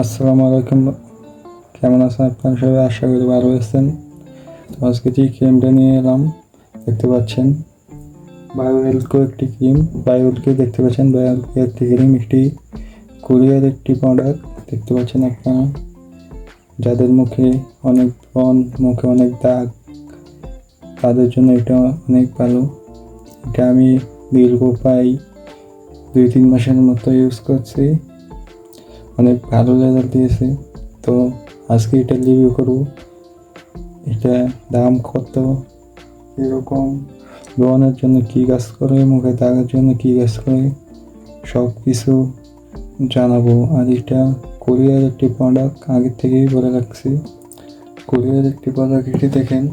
আসসালামু আলাইকুম। কেমন আছেন আপনারা সবাই? আশা করি ভালো আছেন। তো আজকে যে ক্রিমটা নিয়ে এলাম, দেখতে পাচ্ছেন বায়োএলকো একটি ক্রিম। বায়োএলকে দেখতে পাচ্ছেন বায়োএলকো একটি ক্রিম, একটি কোরিয়ার একটি প্রোডাক্ট দেখতে পাচ্ছেন আপনারা, যাদের মুখে অনেক ব্রণ মুখে অনেক দাগ, তাদের জন্য এটা অনেক ভালো। এটা আমি দীর্ঘ প্রায় দুই তিন মাসের মতো ইউজ করছি। অনেক ভালো রেজাল্ট দিয়েছে। তো আজকে এটা রিভিউ করব। এটা দাম কত? এরকম লোনের জন্য কী কাজ করে? মুখে দাগের জন্য কী কাজ করে? সব কিছু জানাব। আর এটা কোরিয়ার একটি প্রোডাক্ট আগের থেকেই বলে রাখছি। কোরিয়ার একটি প্রোডাক্ট এটি দেখেন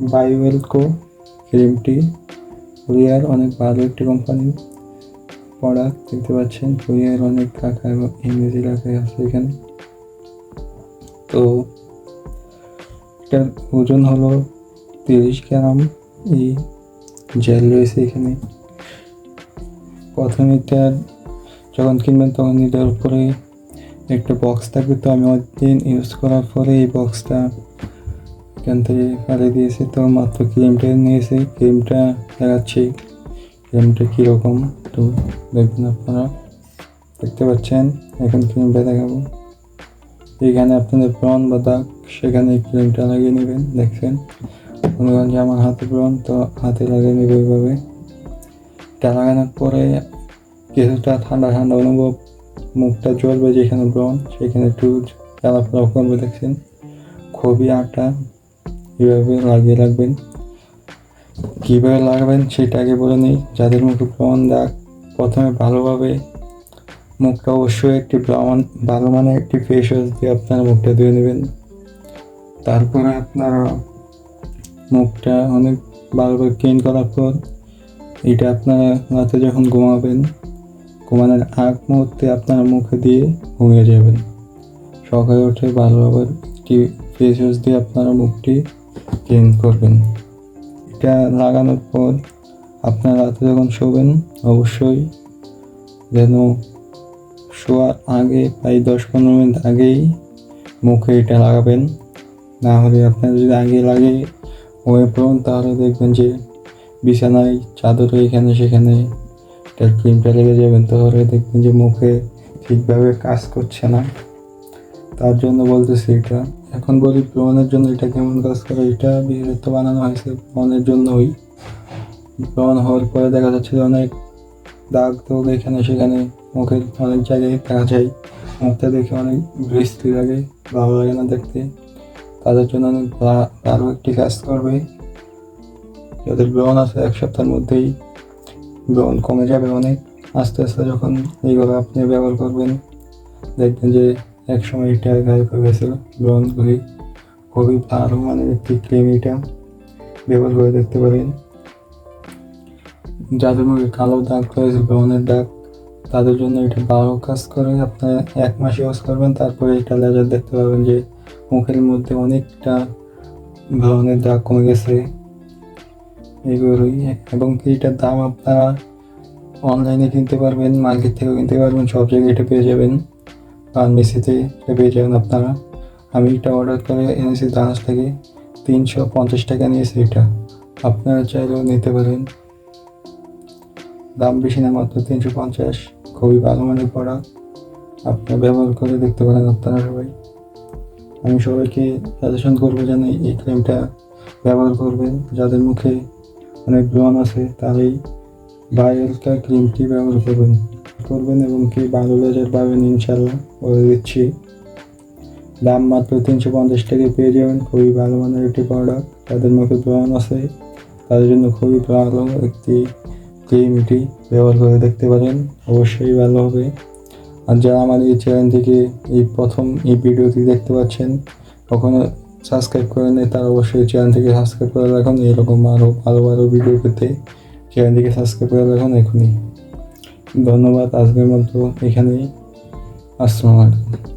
বায়োয়েলকো ক্রিমটি কোরিয়ার অনেক ভালো একটি কোম্পানি প্রোডাক্ট দেখতে পাচ্ছেন কোরিয়ার অনেক রাখা এবং ইংরেজি রাখা আছে এখানে। তো এটার ওজন হলো তিরিশ গ্রাম। এই জেল রয়েছে এখানে। প্রথমে এটা যখন কিনবেন, তখন এটার উপরে একটা বক্স থাকবে। তো আমি দিন ইউজ করার পরে এই বক্সটা এখান থেকে ফেলে দিয়েছি। তো মাত্র ক্রিমটা নিয়েছি। ক্রিমটা লাগাচ্ছি ক্রিমটা কীরকম একটু দেখবেন আপনারা। দেখতে পাচ্ছেন, এখন ক্রিমটা দেখাবো। এখানে আপনাদের ব্রণ বা দাগ, সেখানে ক্রিমটা লাগিয়ে নেবেন, দেখছেন? মনে করেন যে আমার হাতে ব্রণ তো হাতে লাগিয়ে নেবে ওইভাবে এটা লাগানোর পরে কিছুটা ঠান্ডা ঠান্ডা অনুভব, মুখটা জ্বলবে যেখানে ব্রণ সেখানে একটু জ্বালাফেরা করবে, দেখছেন? খুবই আটা এভাবে লাগিয়ে রাখবেন। কীভাবে লাগাবেন সেটা আগে বলে নিই। যাদের মুখে ব্রণ দাগ প্রথমে ভালোভাবে মুখটা অবশ্যই একটি ভালো মানে একটি ফেস ওয়াশ দিয়ে আপনার মুখটা ধুয়ে নেবেন। তারপরে আপনারা মুখটা অনেক ভালোভাবে ক্লিন করার পর এটা আপনারা রাতে যখন ঘুমাবেন, ঘুমানোর আগ মুহূর্তে আপনারা মুখে দিয়ে ঘুমিয়ে যাবেন। সকালে উঠে ভালোভাবে একটি ফেস ওয়াশ দিয়ে আপনারা মুখটি ক্লিন করবেন। এটা লাগানোর পর আপনার রাতে যখন শোবেন, অবশ্যই যেন শোয়ার আগে প্রায় দশ পনেরো মিনিট আগেই মুখে এটা লাগাবেন। না হলে আপনার যদি আগে লাগে হয়ে পড়ুন তাহলে দেখবেন যে বিছানায় চাদরে এখানে সেখানে এটার ক্রিমটা লেগে যাবেন তাহলে দেখবেন যে মুখে ঠিকভাবে কাজ করছে না। তার জন্য বলতেছি এটা এখন বলি ব্রণের জন্য এটা কেমন কাজ করে, এটা বিশেষত বানানো হয়েছে ব্রণের জন্যই। ব্রণ হওয়ার পরে দেখা যাচ্ছে অনেক দাগ তো এখানে সেখানে, মুখের অনেক জায়গায় দেখা যায়। মুখটা দেখে অনেক বৃষ্টি লাগে, ভালো লাগে না দেখতে। তাদের জন্য অনেক ভালো একটি কাজ করবে। যাদের ব্রণ আছে এক সপ্তাহের মধ্যেই ব্রণ কমে যাবে অনেক। আস্তে আস্তে যখন এইগুলো আপনি ব্যবহার করবেন, দেখবেন যে এক সময় এটা গায়েব হয়ে গেছিল ব্রণগুলি খুবই ভালো মানের একটি ক্রিম এটা ব্যবহার করে দেখতে পারেন। যাদের মুখে কালো দাগ রয়েছে ব্রণের দাগ। তাদের জন্য এটা ভালো কাজ করে। আপনার এক মাস ইউজ করবেন, তারপরে এটা লেজার দেখতে পাবেন যে মুখের মধ্যে অনেকটা ব্রণের দাগ কমে গেছে। এগুলোই। এবং এটার দাম আপনারা অনলাইনে কিনতে পারবেন মার্কেট থেকেও কিনতে পারবেন, সব জায়গায় এটা পেয়ে যাবেন। ফার্মেসিতে এটা পেয়ে যাবেন আপনারা। আমি এটা অর্ডার করে এনেছি দানাস থেকে তিনশো পঞ্চাশ টাকা নিয়েছি এটা। আপনারা চাইলেও নিতে পারেন। দাম বেশি না, মাত্র তিনশো পঞ্চাশ। খুবই ভালো মানের প্রোডাক্ট আপনারা ব্যবহার করে দেখতে পারেন আপনারা সবাই। আমি সবাইকে সাজেশন করব যেন এই ক্রিমটা ব্যবহার করবেন। যাদের মুখে অনেক ব্রণ আছে, তারাই বায়োলকা ক্রিমটি ব্যবহার করবেন। করবেন এবং কি ভালো রেজাল্ট পাবেন ইনশাল্লাহ বলে দিচ্ছি। দাম মাত্র তিনশো পঞ্চাশ টাকায় পেয়ে যাবেন। খুবই ভালো মানের একটি প্রোডাক্ট তাদের মুখে ব্রণ আছে। তাদের জন্য খুবই ভালো একটি ক্রিম এটি ব্যবহার করে দেখতে পারেন। অবশ্যই ভালো হবে। আর যারা আমার এই চ্যানেল থেকে এই প্রথম এই ভিডিওটি দেখতে পাচ্ছেন, কখনো সাবস্ক্রাইব করে নেই, তারা অবশ্যই চ্যানেল থেকে সাবস্ক্রাইব করে রাখুন। এরকম আরও ভালো ভালো ভিডিও পেতে চ্যানেল থেকে সাবস্ক্রাইব করে রাখুন এখনই। ধন্যবাদ আজকের মতো এখানেই। আসসালামু আলাইকুম।